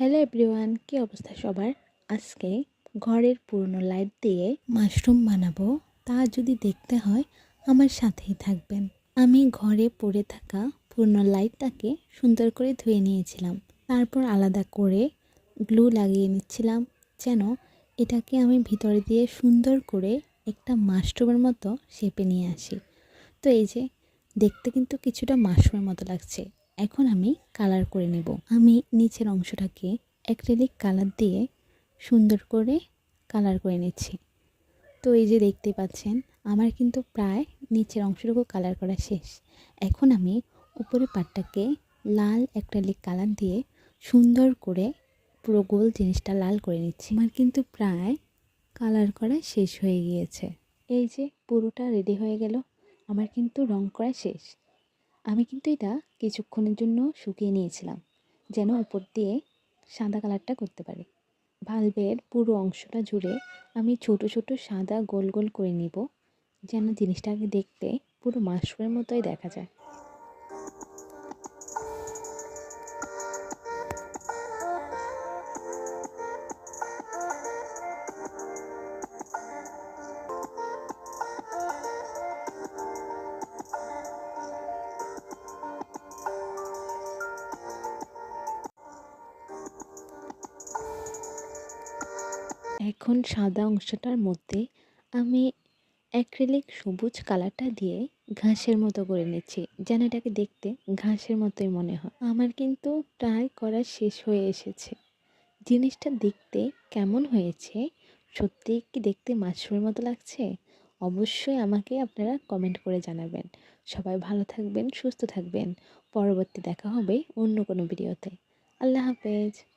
Hello everyone কী অবস্থা সবার? আজকে ঘরের পুরনো লাইট দিয়ে মাশরুম বানাবো। তা যদি দেখতে হয়, আমার সাথেই থাকবেন। আমি ঘরে পড়ে থাকা পুরনো লাইটটাকে সুন্দর করে ধুয়ে নিয়েছিলাম। তারপর আলাদা করে গ্লু লাগিয়ে নিচ্ছিলাম যেন এটাকে আমি ভিতরে দিয়ে সুন্দর করে একটা মাশরুমের মতো শেপে নিয়ে আসি। তো এই যে, দেখতে কিন্তু কিছুটা মাশরুমের মতো লাগছে। এখন আমি কালার করে নেব। আমি নিচের অংশটাকে অ্যাক্রেলিক কালার দিয়ে সুন্দর করে কালার করে নিচ্ছি। তো এই যে দেখতে পাচ্ছেন, আমার কিন্তু প্রায় নিচের অংশটুকু কালার করা শেষ। এখন আমি উপরের পাটটাকে লাল অ্যাক্রেলিক কালার দিয়ে সুন্দর করে পুরো গোল জিনিসটা লাল করে নিচ্ছি। আমার কিন্তু প্রায় কালার করা শেষ হয়ে গিয়েছে। এই যে পুরোটা রেডি হয়ে গেল। আমার কিন্তু রং করা শেষ। আমি কিন্তু এটা কিছুক্ষণের জন্য শুকিয়ে নিয়েছিলাম, যেন উপর দিয়ে সাদা কালারটা করতে পারি। ভালভের পুরো অংশটা জুড়ে আমি ছোট ছোট সাদা গোল গোল করে নিব, যেন জিনিসটাকে দেখতে পুরো মাশরুমের মতোই দেখা যায়। এখন সাদা অংশটার মধ্যে আমি অ্যাক্রিলিক সবুজ কালারটা দিয়ে ঘাসের মতো করে নিচ্ছি, যেন এটাকে দেখতে ঘাসের মতোই মনে হয়। আমার কিন্তু প্রায় করা শেষ হয়ে এসেছে। জিনিসটা দেখতে কেমন হয়েছে? সত্যি কি দেখতে মাশরুমের মতো লাগছে? অবশ্যই আমাকে আপনারা কমেন্ট করে জানাবেন। সবাই ভালো থাকবেন, সুস্থ থাকবেন। পরবর্তী দেখা হবে অন্য কোনো ভিডিওতে। আল্লাহ হাফেজ।